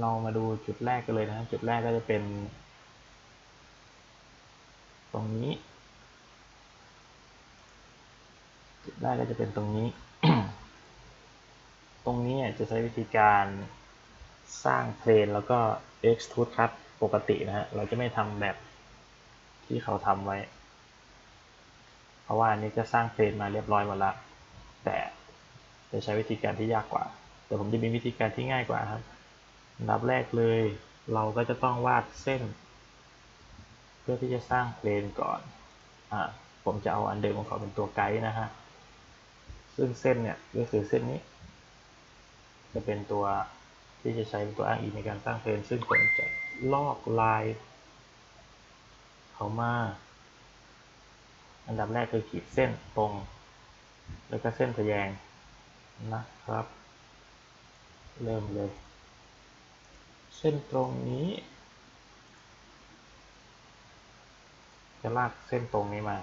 เรามาดูจุดแรกกันเลยนะ จุดแรกก็จะเป็น ตรงนี้ จุดแรกก็จะเป็นตรงนี้ ตรงนี้จะใช้วิธีการสร้างเพลนแล้วก็ extrude cut ปกตินะฮะ เราจะไม่ทำแบบที่เขาทำไว้ เพราะว่าอันนี้ก็สร้างเพลนมาเรียบร้อยหมดละแต่จะใช้วิธีการที่ยากกว่า แต่ผมจะมีวิธีการที่ง่ายกว่าครับ อันดับแรกเลย เราก็จะต้องวาดเส้น เพื่อที่จะสร้างเพลนก่อนอ่าผมจะเอาอันเดิมของเขาเป็นตัวไกด์นะฮะซึ่งเส้นเนี่ยก็คือเส้นนี้ จะเป็นตัวที่จะใช้เป็นตัวอ้างอิงในการสร้างเพลนซึ่งผมจะลอกลาย เขามาอันดับแรกคือขีดเส้นตรง แล้วก็เส้นทะแยงนะครับ เริ่มเลย ส้นตรงนี้ จะลากเส้นตรงนี้มา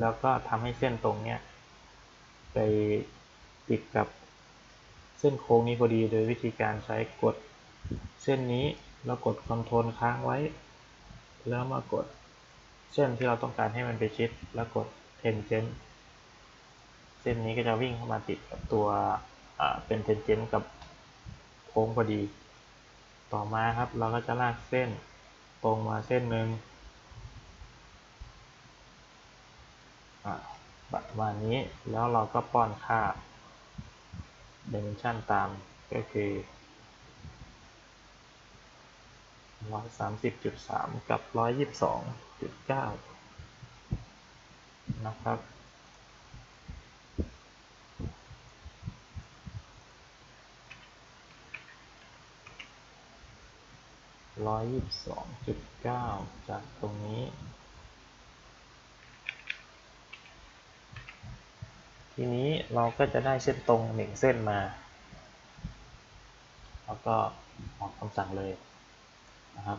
แล้วก็ทำให้เส้นตรงเนี้ยไปติดกับเส้นโค้งนี้พอดีโดยวิธีการใช้กดเส้นนี้แล้วกดคอนโทรลค้างไว้ แล้วมากดเส้นที่เราต้องการให้มันไปชิด แล้วกด tangent เส้นนี้ก็จะวิ่งเข้ามาติดกับตัวเป็น tangent กับโค้งพอดี ต่อมาครับเราก็จะลากเส้นตรงมาเส้นหนึ่งประมาณนี้แล้วเราก็ป้อนค่า dimension ตามก็คือ130.3กับ122.9นะครับ ร้อยยี่สิบสองจุดเก้าจากตรงนี้ ทีนี้เราก็จะได้เส้นตรงหนึ่งเส้นมา แล้วก็ออกคำสั่งเลยนะครับ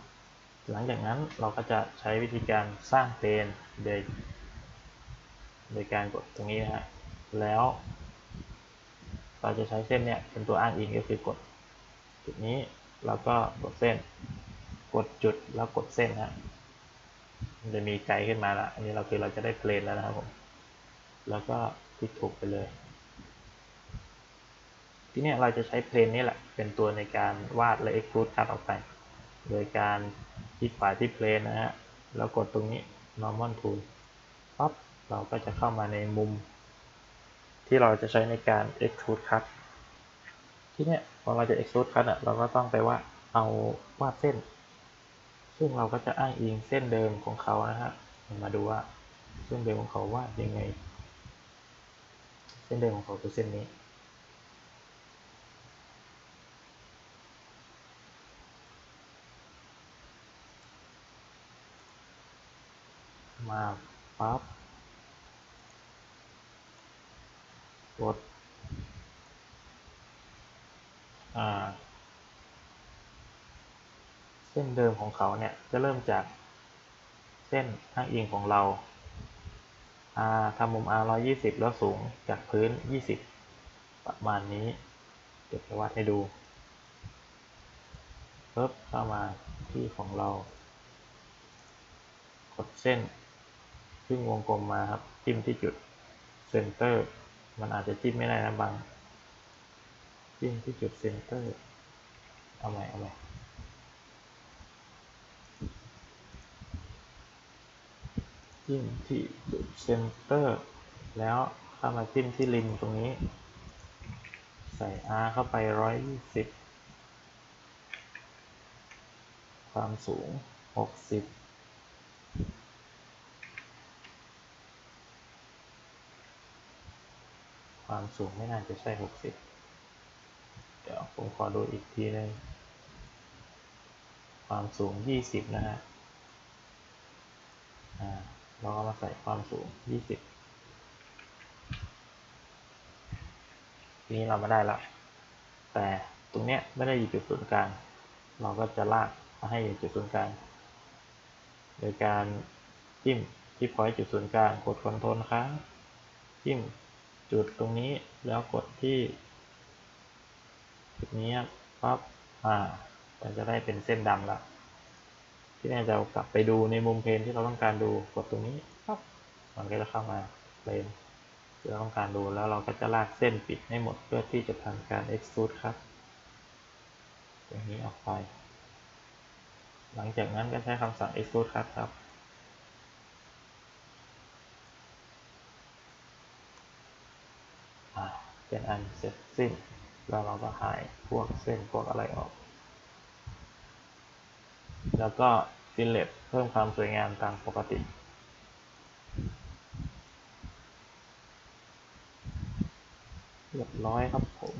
หลังจากนั้นเราก็จะใช้วิธีการสร้างเพลนโดยโดยการกดตรงนี้นะฮะ แล้วเราจะใช้เส้นเนี่ยเป็นตัวอ้างอิงก็คือกดจุดนี้แล้วก็กดเส้น กดจุดแล้วกดเส้นนะมันจะมีไกด์ขึ้นมาแล้วอันนี้เราคือเราจะได้เพลนแล้วนะครับผม แล้วก็คลิกถูกไปเลย ทีนี้เราจะใช้เพลนนี้แหละ เป็นตัวในการวาดและ extrude cut ออกไป โดยการคลิกขวาที่เพลนนะฮะ แล้วกดตรงนี้ normal tool ปั๊บ เราก็จะเข้ามาในมุม ที่เราจะใช้ในการ extrude cut ที่เนี้ยพอเราจะ extrude cut อะ เราก็ต้องไปว่าเอาวาดเส้น ซึ่งเราก็จะอ้างอิงเส้นเดิมของเขานะฮะมาดูว่าเส้นเดิมของเขาว่ายังไง เส้นเดิมของเขาคือเส้นนี้ มาปั๊บกดอ่า เส้นเดิมของเขาเนี่ยจะเริ่มจากเส้นข้างอิงของเรา r ทำมุม r 120 แล้วสูงจากพื้น 20 ประมาณนี้ เดี๋ยวจะวาดให้ดูเพิ่มเข้ามาที่ของเรา กดเส้นขึ้นวงกลมมาครับ จิ้มที่จุดเซนเตอร์ มันอาจจะจิ้มไม่ได้นะบาง จิ้มที่จุดเซนเตอร์ เอาใหม่เอาใหม่ จิ้มที่จุดเซนเตอร์แล้วเข้ามาจิ้มที่ริมตรงนี้ ใส่ R เข้าไป 120 ความสูง 60ความสูงไม่น่าจะใช่ 60 เดี๋ยวผมขอดูอีกทีนึง ความสูง 20 นะฮะ เราก็มาใส่ความสูง 20 ทีนี้เรามาได้แล้วแต่ตรงเนี้ยไม่ได้อยู่จุดศูนย์กลาง เราก็จะลากมาให้อยู่จุดศูนย์กลาง โดยการจิ้มที่พอยต์จุดศูนย์กลางกดคอนโทรลค้างจิ้มจุดตรงนี้แล้วกดที่จุดนี้ปั๊บอ่ามันจะได้เป็นเส้นดำแล้ว ที่นี่จะกลับไปดูในมุมเพลนที่เราต้องการดูกดตรงนี้ปั๊บมันก็จะเข้ามาเพลนที่เราต้องการดูแล้วเราก็จะลากเส้นปิดให้หมดเพื่อที่จะทำการ extrude ครับ อย่างนี้ออกไป หลังจากนั้นก็ใช้คำสั่ง extrude ครับครับอ่าเป็นอันเสร็จสิ้นแล้วเราก็หายพวกเส้นพวกอะไรออก แล้วก็ฟิลเลตเพิ่มความสวยงามตามปกติเรียบร้อยครับผม